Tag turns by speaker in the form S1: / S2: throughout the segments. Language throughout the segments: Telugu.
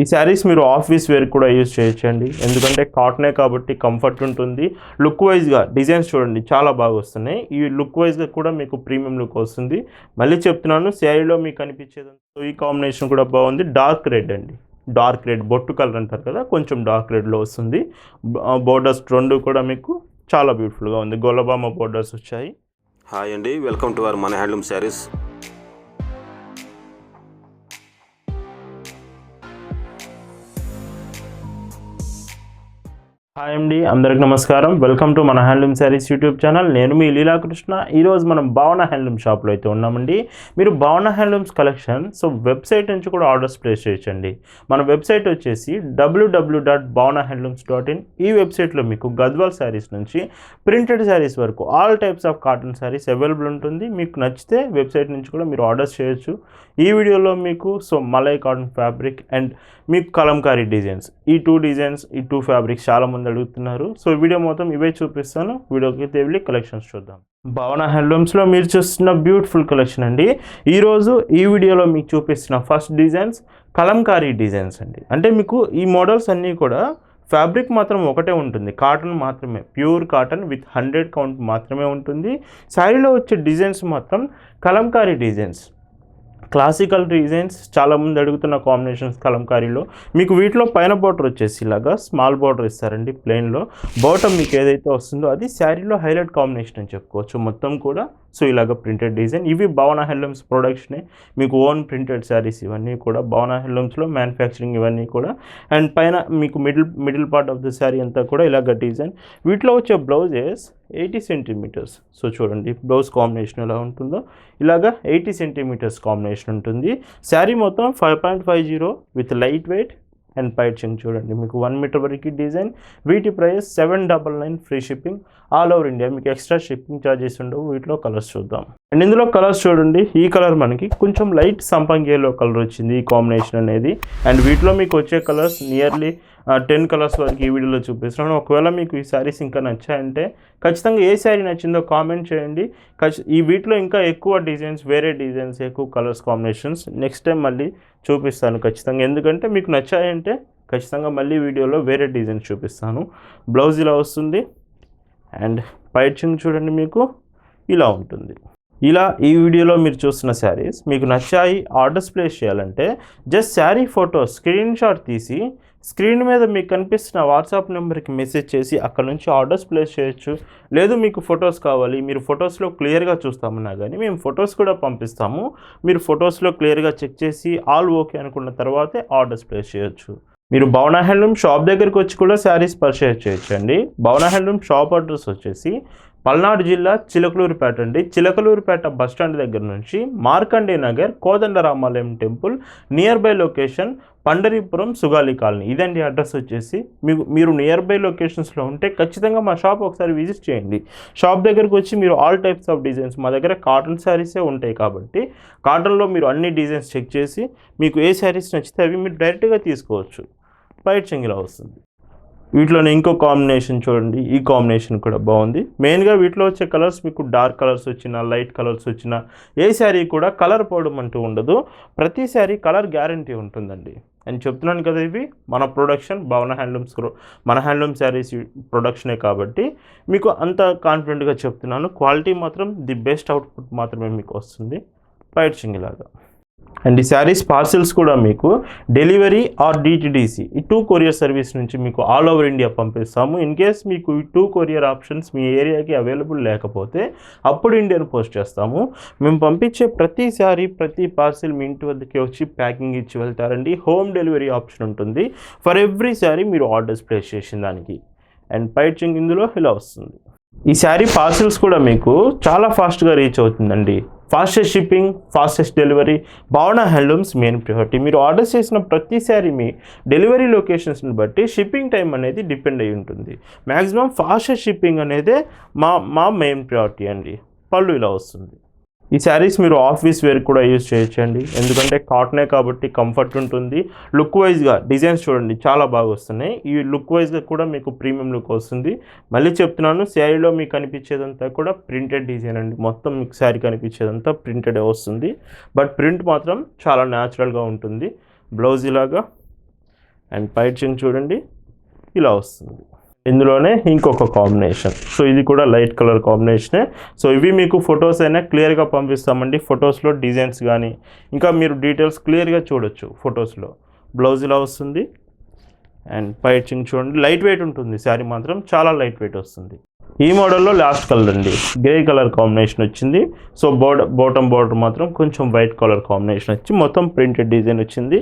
S1: ఈ శారీస్ మీరు ఆఫీస్ వేర్ కూడా యూజ్ చేయొచ్చండి. ఎందుకంటే కాటనే కాబట్టి కంఫర్ట్ ఉంటుంది. లుక్ వైజ్గా డిజైన్స్ చూడండి చాలా బాగా వస్తున్నాయి. ఈ లుక్ వైజ్గా కూడా మీకు ప్రీమియం లుక్ వస్తుంది. మళ్ళీ చెప్తున్నాను శారీలో మీకు కనిపించేది సో ఈ కాంబినేషన్ కూడా బాగుంది. డార్క్ రెడ్ అండి. డార్క్ రెడ్ బొట్టు కలర్ అంటారు కదా కొంచెం డార్క్ రెడ్లో వస్తుంది. బోర్డర్స్ రెండు కూడా మీకు చాలా బ్యూటిఫుల్గా ఉంది. గోలబామ బోర్డర్స్ వచ్చాయి.
S2: హాయ్ అండి వెల్కమ్ టు అవర్ మన హ్యాండ్లూమ్ శారీస్
S1: హాయ్ అండి అందరికి నమస్కారం. వెల్కమ్ టు మన హ్యాండ్లూమ్ శారీస్ యూట్యూబ్ ఛానల్ నేను మీ లీలాకృష్ణ ఈరోజు మనం భావన హ్యాండ్లూమ్ షాప్లో అయితే ఉన్నామండి మీరు భావన హ్యాండ్లూమ్స్ కలెక్షన్ సో వెబ్సైట్ నుంచి కూడా ఆర్డర్స్ ప్లేస్ చేయొచ్చండి. మన వెబ్సైట్ వచ్చేసి WWW dot Bhavana handlooms dot in ఈ వెబ్సైట్లో మీకు గద్వాల్ శారీస్ నుంచి ప్రింటెడ్ శారీస్ వరకు all types of cotton sarees available ఉంటుంది. మీకు నచ్చితే వెబ్సైట్ నుంచి కూడా మీరు ఆర్డర్స్ చేయొచ్చు. ఈ వీడియోలో మీకు so malai cotton fabric and మీకు కలంకారీ డిజైన్స్ ఈ టూ డిజైన్స్ ఈ టూ ఫ్యాబ్రిక్స్ చాలా మంది అడుగుతున్నారు. సో వీడియో మొత్తం ఇవే చూపిస్తాను. వీడియోకి వెళ్ళి కలెక్షన్స్ చూద్దాం. భావన హ్యాండ్లూమ్స్లో మీరు చూస్తున్న బ్యూటిఫుల్ కలెక్షన్ అండి. ఈరోజు ఈ వీడియోలో మీకు చూపిస్తున్న ఫస్ట్ డిజైన్స్ కలంకారీ డిజైన్స్ అండి. అంటే మీకు ఈ మోడల్స్ అన్నీ కూడా ఫ్యాబ్రిక్ మాత్రం ఒకటే ఉంటుంది. కాటన్ మాత్రమే. Pure cotton with hundred count మాత్రమే ఉంటుంది. శారీలో వచ్చే డిజైన్స్ మాత్రం కలంకారీ డిజైన్స్ క్లాసికల్ డిజైన్స్ చాలామంది అడుగుతున్న కాంబినేషన్స్ కలంకారీలో. మీకు వీటిలో పైన బార్డర్ వచ్చేసి ఇలాగా స్మాల్ బార్డర్ ఇస్తారండి ప్లెయిన్లో బాటమ్ మీకు ఏదైతే వస్తుందో అది శారీలో హైలైట్ కాంబినేషన్ అని చెప్పుకోవచ్చు. మొత్తం కూడా సో ఇలాగ ప్రింటెడ్ డిజైన్. ఇవి భవన హెల్లమ్స్ ప్రొడక్షనే. మీకు ఓన్ ప్రింటెడ్ శారీస్ ఇవన్నీ కూడా భవన హెల్లమ్స్లో మ్యానుఫ్యాక్చరింగ్ ఇవన్నీ కూడా. అండ్ పైన మీకు middle middle part of the saree అంతా కూడా ఇలాగ డిజైన్. వీటిలో వచ్చే బ్లౌజెస్ ఎయిటీ సెంటీమీటర్స్. సో చూడండి బ్లౌజ్ కాంబినేషన్ ఎలా ఉంటుందో. ఇలాగా ఎయిటీ సెంటీమీటర్స్ కాంబినేషన్ ఉంటుంది. శారీ మొత్తం five point five zero with light weight and పైచింగ్ చూడండి. మీకు వన్ మీటర్ వరకు డిజైన్ వీటి price seven double nine free shipping all over India మీకు ఎక్స్ట్రా షిప్పింగ్ ఛార్జెస్ ఉండవు. వీటిలో కలర్స్ చూద్దాం. అండ్ ఇందులో కలర్స్ చూడండి. ఈ కలర్ మనకి కొంచెం లైట్ సంపంగేలో కలర్ వచ్చింది ఈ కాంబినేషన్ అనేది. అండ్ వీటిలో మీకు వచ్చే కలర్స్ నియర్లీ టెన్ కలర్స్ వరకు ఈ వీడియోలో చూపిస్తున్నాను. ఒకవేళ మీకు ఈ శారీస్ ఇంకా నచ్చాయంటే ఖచ్చితంగా ఏ శారీ నచ్చిందో కామెంట్ చేయండి. ఖచ్చి ఈ వీటిలో ఇంకా ఎక్కువ డిజైన్స్ వేరే డిజైన్స్ ఎక్కువ కలర్స్ కాంబినేషన్స్ నెక్స్ట్ టైం మళ్ళీ చూపిస్తాను ఖచ్చితంగా. ఎందుకంటే మీకు నచ్చాయంటే ఖచ్చితంగా మళ్ళీ వీడియోలో వేరే డిజైన్స్ చూపిస్తాను. బ్లౌజ్ ఇలా వస్తుంది. అండ్ పైచింగ్ చూడండి మీకు. ఇలా ఉంటుంది. ఇలా ఈ వీడియోలో మీరు చూస్తున్న శారీస్ మీకు నచ్చాయి ఆర్డర్స్ ప్లేస్ చేయాలంటే just saree photo screen shot తీసి స్క్రీన్ మీద మీకు కనిపిస్తున్న వాట్సాప్ నెంబర్కి మెసేజ్ చేసి అక్కడ నుంచి ఆర్డర్స్ ప్లేస్ చేయొచ్చు. లేదు మీకు ఫొటోస్ కావాలి మీరు ఫొటోస్లో క్లియర్గా చూస్తామన్నా కానీ మేము ఫొటోస్ కూడా పంపిస్తాము. మీరు ఫొటోస్లో క్లియర్గా చెక్ చేసి ఆల్ ఓకే అనుకున్న తర్వాతే ఆర్డర్స్ ప్లేస్ చేయొచ్చు. మీరు భవన హ్యాండ్లూమ్ షాప్ దగ్గరికి వచ్చి కూడా శారీస్ పర్చేజ్ చేయొచ్చండి. భవన హ్యాండ్లూమ్ షాప్ అడ్రస్ వచ్చేసి పల్నాడు జిల్లా చిలకలూరుపేట అండి. చిలకలూరుపేట బస్ స్టాండ్ దగ్గర నుంచి Markande Nagar Kodandaramalayam temple near by location Pandaripuram Sugali colony. ఇదండి అడ్రస్ వచ్చేసి. మీకు మీరు నియర్ బై లొకేషన్స్లో ఉంటే ఖచ్చితంగా మా షాప్ ఒకసారి విజిట్ చేయండి. షాప్ దగ్గరకు వచ్చి మీరు ఆల్ టైప్స్ ఆఫ్ డిజైన్స్ మా దగ్గర కాటన్ శారీసే ఉంటాయి కాబట్టి కాటన్లో మీరు అన్ని డిజైన్స్ చెక్ చేసి మీకు ఏ శారీస్ నచ్చితే అవి మీరు డైరెక్ట్గా తీసుకోవచ్చు. బయట చెంగిలా వస్తుంది వీటిలోనే ఇంకో కాంబినేషన్ చూడండి. ఈ కాంబినేషన్ కూడా బాగుంది. మెయిన్గా వీటిలో వచ్చే కలర్స్ మీకు డార్క్ కలర్స్ వచ్చిన లైట్ కలర్స్ వచ్చిన ఏ శారీ కూడా కలర్ పోవడం అంటూ ఉండదు. ప్రతి శారీ కలర్ గ్యారంటీ ఉంటుందండి. అని చెప్తున్నాను కదా ఇవి మన ప్రొడక్షన్ భవన హ్యాండ్లూమ్స్ మన హ్యాండ్లూమ్ శారీస్ ప్రొడక్షనే కాబట్టి మీకు అంత కాన్ఫిడెంట్గా చెప్తున్నాను. క్వాలిటీ మాత్రం ది బెస్ట్ అవుట్పుట్ మాత్రమే మీకు వస్తుంది. పైట్ చింగిలాగా అండ్ ఈ శారీస్ పార్సిల్స్ కూడా మీకు డెలివరీ ఆర్ డిటిడిసి ఈ టూ కొరియర్ సర్వీస్ నుంచి మీకు ఆల్ ఓవర్ ఇండియా పంపిస్తాము. ఇన్ కేస్ మీకు ఈ టూ కొరియర్ ఆప్షన్స్ మీ ఏరియాకి అవైలబుల్ లేకపోతే అప్పుడు ఇండియన్ పోస్ట్ చేస్తాము. మేము పంపించే ప్రతి శారీ ప్రతి పార్సిల్ మీ ఇంటి వద్దకి వచ్చి ప్యాకింగ్ ఇచ్చి వెళ్తారండి. హోమ్ డెలివరీ ఆప్షన్ ఉంటుంది. ఫర్ ఎవ్రీ శారీ మీరు ఆర్డర్స్ ప్లేస్ చేసిన దానికి. అండ్ పైచింగ్ ఇందులో ఇలా వస్తుంది. ఈ శారీ పార్సిల్స్ కూడా మీకు చాలా ఫాస్ట్గా రీచ్ అవుతుందండి. Fastest shipping fastest delivery Bhavana handlooms main priority. మీరు ఆర్డర్ చేసిన ప్రతిసారి మీ డెలివరీ లొకేషన్స్ని బట్టి షిప్పింగ్ టైం అనేది డిపెండ్ అయి ఉంటుంది. మ్యాక్సిమం ఫాస్టెస్ట్ షిప్పింగ్ అనేది మా మా మెయిన్ ప్రియారిటీ అండి. పళ్ళు ఇలా వస్తుంది. ఈ శారీస్ మీరు ఆఫీస్ వేర్ కూడా యూజ్ చేయొచ్చండి. ఎందుకంటే కాటనే కాబట్టి కంఫర్ట్ ఉంటుంది. లుక్ వైజ్గా డిజైన్స్ చూడండి చాలా బాగా వస్తున్నాయి. ఈ లుక్ వైజ్గా కూడా మీకు ప్రీమియం లుక్ వస్తుంది. మళ్ళీ చెప్తున్నాను శారీలో మీకు కనిపించేదంతా కూడా ప్రింటెడ్ డిజైన్ అండి. మొత్తం మీకు శారీ కనిపించేదంతా ప్రింటెడ్ వస్తుంది. బట్ ప్రింట్ మాత్రం చాలా న్యాచురల్గా ఉంటుంది. బ్లౌజ్ ఇలాగా అండ్ పైచింగ్ చూడండి ఇలా వస్తుంది. ఇందులోనే ఇంకొక కాంబినేషన్ సో ఇది కూడా లైట్ కలర్ కాంబినేషనే సో ఇవి మీకు ఫొటోస్ అయినా క్లియర్గా పంపిస్తామండి. ఫొటోస్లో డిజైన్స్ కానీ ఇంకా మీరు డీటెయిల్స్ క్లియర్గా చూడొచ్చు ఫొటోస్లో బ్లౌజ్ ఇలా వస్తుంది. అండ్ పైచింగ్ చూడండి. లైట్ వెయిట్ ఉంటుంది. శారీ మాత్రం చాలా లైట్ వెయిట్ వస్తుంది. ఈ మోడల్లో లాస్ట్ కలర్ అండి. గ్రే కలర్ కాంబినేషన్ వచ్చింది. సో బోర్డర్ బాటమ్ బార్డర్ మాత్రం కొంచెం వైట్ కలర్ కాంబినేషన్ వచ్చి మొత్తం ప్రింటెడ్ డిజైన్ వచ్చింది.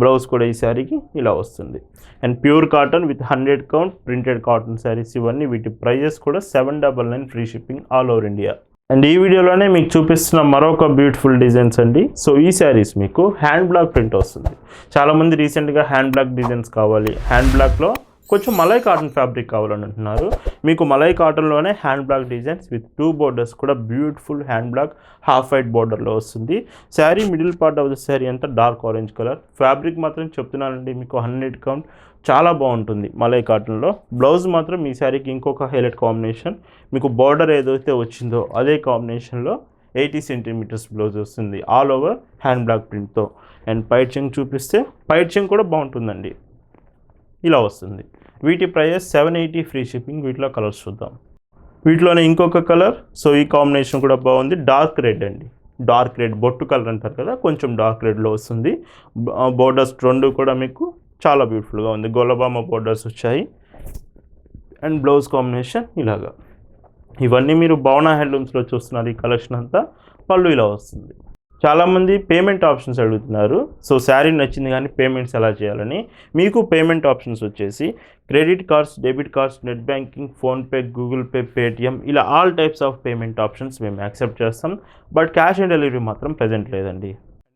S1: బ్లౌజ్ కూడా ఈ శారీకి ఇలా వస్తుంది. And pure cotton with hundred count printed cotton sarees ఇవన్నీ వీటి ప్రైజెస్ కూడా seven double nine free shipping all over India and ఈ వీడియోలోనే మీకు చూపిస్తున్న మరొక బ్యూటిఫుల్ డిజైన్స్ అండి. సో ఈ శారీస్ మీకు హ్యాండ్ బ్లాక్ ప్రింట్ వస్తుంది. చాలామంది రీసెంట్గా హ్యాండ్ బ్లాక్ డిజైన్స్ కావాలి. హ్యాండ్ బ్లాక్లో కొంచెం మలై కాటన్ ఫ్యాబ్రిక్ కావాలని అంటున్నారు. మీకు malai కాటన్లోనే hand block designs with two borders కూడా beautiful hand block half white బోర్డర్లో వస్తుంది. Saree middle part of the saree అంతా డార్క్ ఆరెంజ్ కలర్ ఫ్యాబ్రిక్ మాత్రం చెప్తున్నానండి మీకు హండ్రెడ్ కౌంట్ చాలా బాగుంటుంది మలై కాటన్లో. బ్లౌజ్ మాత్రం ఈ శారీకి ఇంకొక హైలైట్ కాంబినేషన్. మీకు బార్డర్ ఏదైతే వచ్చిందో అదే కాంబినేషన్లో ఎయిటీ సెంటీమీటర్స్ బ్లౌజ్ వస్తుంది ఆల్ ఓవర్ హ్యాండ్ బ్లాక్ ప్రింట్తో అండ్ పైట్ చెంగ్ చూపిస్తే పైట్ చెంగ్ కూడా బాగుంటుందండి. ఇలా వస్తుంది. వీటి prices seven eighty free shipping. వీటిలో కలర్స్ చూద్దాం. వీటిలోనే ఇంకొక కలర్. సో ఈ కాంబినేషన్ కూడా బాగుంది. డార్క్ రెడ్ అండి. డార్క్ రెడ్ బొట్టు కలర్ అంటారు కదా కొంచెం డార్క్ రెడ్లో వస్తుంది. బోర్డర్స్ రెండు కూడా మీకు చాలా బ్యూటిఫుల్గా ఉంది. గొల్లబామ బోర్డర్స్ వచ్చాయి. అండ్ బ్లౌజ్ కాంబినేషన్ ఇలాగా. ఇవన్నీ మీరు భవన హ్యాండ్లూమ్స్లో చూస్తున్నారు ఈ కలెక్షన్ అంతా. పళ్ళు ఇలా వస్తుంది. చాలామంది పేమెంట్ ఆప్షన్స్ అడుగుతున్నారు. సో శారీ నచ్చింది కానీ పేమెంట్స్ ఎలా చేయాలని. మీకు పేమెంట్ ఆప్షన్స్ వచ్చేసి credit cards debit cards net banking PhonePe Google Pay Paytm ఇలా all types of payment options మేము యాక్సెప్ట్ చేస్తాం. బట్ క్యాష్ ఆన్ డెలివరీ మాత్రం ప్రజెంట్ లేదండి.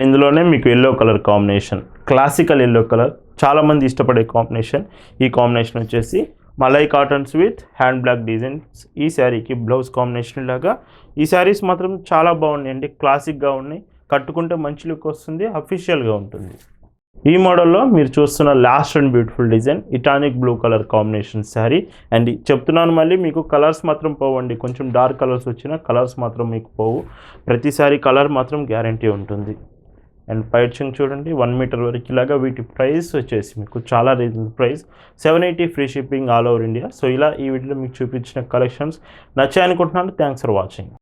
S1: ఇందులోనే మీకు yellow colour combination classical yellow colour చాలామంది ఇష్టపడే కాంబినేషన్. ఈ కాంబినేషన్ వచ్చేసి malai cottons with hand block designs. ఈ శారీకి బ్లౌజ్ కాంబినేషన్ లాగా. ఈ శారీస్ మాత్రం చాలా బాగున్నాయండి. క్లాసిక్గా ఉన్నాయి. కట్టుకుంటే మంచి లుక్ వస్తుంది అఫీషియల్గా ఉంటుంది. ఈ మోడల్లో మీరు చూస్తున్న last and beautiful design ఇటానిక్ blue colour combination saree and చెప్తున్నాను మళ్ళీ మీకు కలర్స్ మాత్రం పోవండి. కొంచెం డార్క్ కలర్స్ వచ్చినా కలర్స్ మాత్రం మీకు పోవు. ప్రతిసారి కలర్ మాత్రం గ్యారంటీ ఉంటుంది. అండ్ పైచింగ్ చూడండి వన్ మీటర్ వరకు ఇలాగా వీటి ప్రైస్ వచ్చేసి మీకు చాలా reasonable price seven eighty free shipping all over India so ఇలా ఈ వీడియోలో మీకు చూపించిన కలెక్షన్స్ నచ్చాయనుకుంటున్నాను. Thanks for watching